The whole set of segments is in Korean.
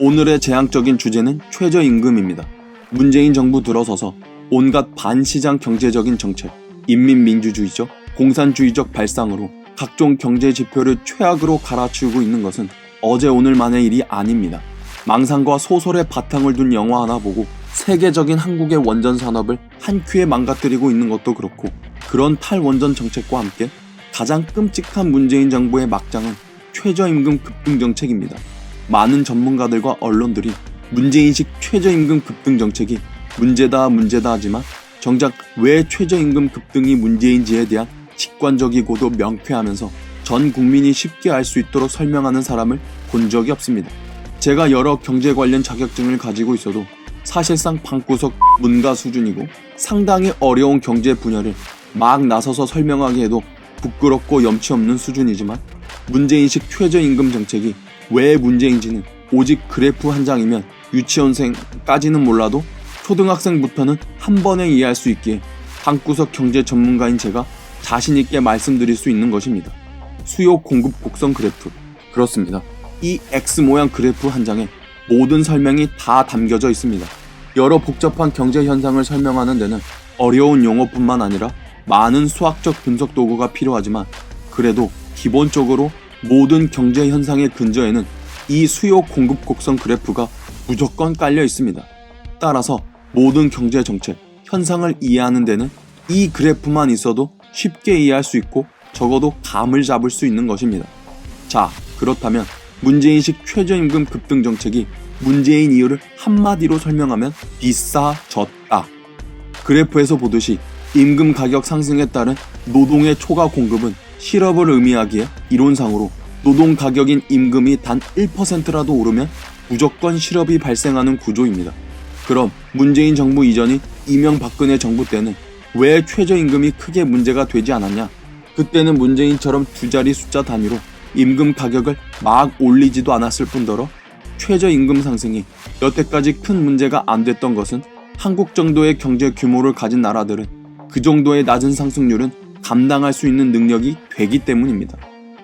오늘의 재앙적인 주제는 최저임금입니다. 문재인 정부 들어서서 온갖 반시장 경제적인 정책, 인민민주주의적, 공산주의적 발상으로 각종 경제 지표를 최악으로 갈아치우고 있는 것은 어제 오늘만의 일이 아닙니다. 망상과 소설의 바탕을 둔 영화 하나 보고 세계적인 한국의 원전 산업을 한 큐에 망가뜨리고 있는 것도 그렇고 그런 탈원전 정책과 함께 가장 끔찍한 문재인 정부의 막장은 최저임금 급등 정책입니다. 많은 전문가들과 언론들이 문재인식 최저임금 급등 정책이 문제다 문제다 하지만 정작 왜 최저임금 급등이 문제인지에 대한 직관적이고도 명쾌하면서 전 국민이 쉽게 알 수 있도록 설명하는 사람을 본 적이 없습니다. 제가 여러 경제 관련 자격증을 가지고 있어도 사실상 방구석 문가 수준이고 상당히 어려운 경제 분야를 막 나서서 설명하기 해도 부끄럽고 염치 없는 수준이지만 문재인식 최저임금 정책이 왜 문제인지는 오직 그래프 한 장이면 유치원생까지는 몰라도 초등학생부터는 한 번에 이해할 수 있기에 방구석 경제 전문가인 제가 자신있게 말씀드릴 수 있는 것입니다. 수요 공급 곡선 그래프. 그렇습니다. 이 X 모양 그래프 한 장에 모든 설명이 다 담겨져 있습니다. 여러 복잡한 경제 현상을 설명하는 데는 어려운 용어뿐만 아니라 많은 수학적 분석 도구가 필요하지만 그래도 기본적으로 모든 경제 현상의 근저에는 이 수요 공급 곡선 그래프가 무조건 깔려 있습니다. 따라서 모든 경제 정책, 현상을 이해하는 데는 이 그래프만 있어도 쉽게 이해할 수 있고 적어도 감을 잡을 수 있는 것입니다. 자, 그렇다면 문재인식 최저임금 급등 정책이 문재인 이유를 한마디로 설명하면 비싸졌다. 그래프에서 보듯이 임금 가격 상승에 따른 노동의 초과 공급은 실업을 의미하기에 이론상으로 노동 가격인 임금이 단 1%라도 오르면 무조건 실업이 발생하는 구조입니다. 그럼 문재인 정부 이전인 이명박근혜 정부 때는 왜 최저임금이 크게 문제가 되지 않았냐? 그때는 문재인처럼 두 자리 숫자 단위로 임금 가격을 막 올리지도 않았을 뿐더러 최저임금 상승이 여태까지 큰 문제가 안 됐던 것은 한국 정도의 경제 규모를 가진 나라들은 그 정도의 낮은 상승률은 감당할 수 있는 능력이 되기 때문입니다.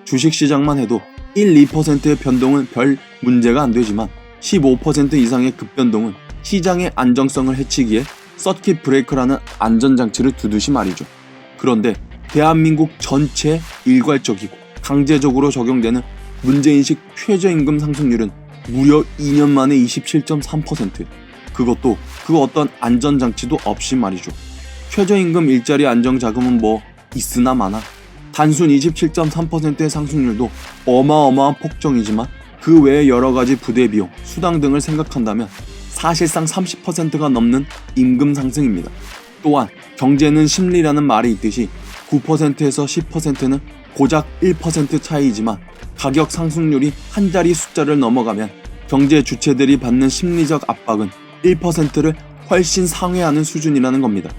주식시장만 해도 1, 2%의 변동은 별 문제가 안 되지만 15% 이상의 급변동은 시장의 안정성을 해치기에 서킷 브레이크라는 안전장치를 두듯이 말이죠. 그런데 대한민국 전체에 일괄적이고 강제적으로 적용되는 문재인식 최저임금 상승률은 무려 2년 만에 27.3%. 그것도 그 어떤 안전장치도 없이 말이죠. 최저임금 일자리 안정자금은 뭐 있으나 마나 단순 27.3%의 상승률도 어마어마한 폭정이지만 그 외에 여러 가지 부대 비용, 수당 등을 생각한다면 사실상 30%가 넘는 임금 상승입니다. 또한 경제는 심리라는 말이 있듯이 9%에서 10%는 고작 1% 차이이지만 가격 상승률이 한 자리 숫자를 넘어가면 경제 주체들이 받는 심리적 압박은 1%를 훨씬 상회하는 수준이라는 겁니다.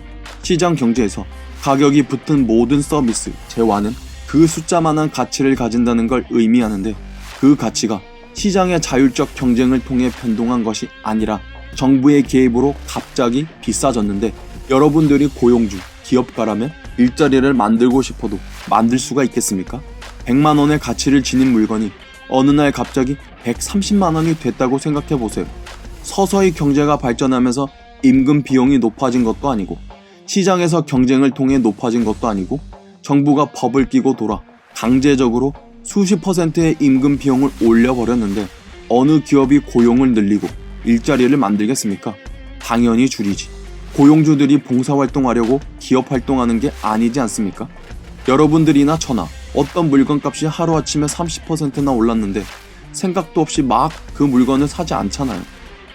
시장 경제에서 가격이 붙은 모든 서비스, 재화는 그 숫자만한 가치를 가진다는 걸 의미하는데 그 가치가 시장의 자율적 경쟁을 통해 변동한 것이 아니라 정부의 개입으로 갑자기 비싸졌는데 여러분들이 고용주, 기업가라면 일자리를 만들고 싶어도 만들 수가 있겠습니까? 100만 원의 가치를 지닌 물건이 어느 날 갑자기 130만 원이 됐다고 생각해 보세요. 서서히 경제가 발전하면서 임금 비용이 높아진 것도 아니고 시장에서 경쟁을 통해 높아진 것도 아니고 정부가 법을 끼고 돌아 강제적으로 수십 퍼센트의 임금 비용을 올려버렸는데 어느 기업이 고용을 늘리고 일자리를 만들겠습니까? 당연히 줄이지. 고용주들이 봉사활동하려고 기업 활동하는 게 아니지 않습니까? 여러분들이나 저나 어떤 물건값이 하루아침에 30%나 올랐는데 생각도 없이 막 그 물건을 사지 않잖아요.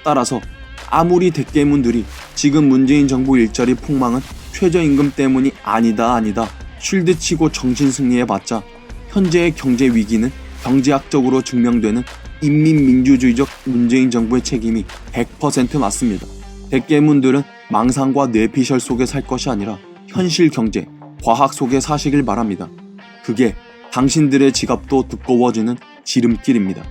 따라서 아무리 대깨문들이 지금 문재인 정부 일자리 폭망은 최저임금 때문이 아니다 아니다 쉴드 치고 정신 승리해 봤자 현재의 경제 위기는 경제학적으로 증명되는 인민민주주의적 문재인 정부의 책임이 100% 맞습니다. 대깨문들은 망상과 뇌피셜 속에 살 것이 아니라 현실 경제, 과학 속에 사시길 바랍니다. 그게 당신들의 지갑도 두꺼워지는 지름길입니다.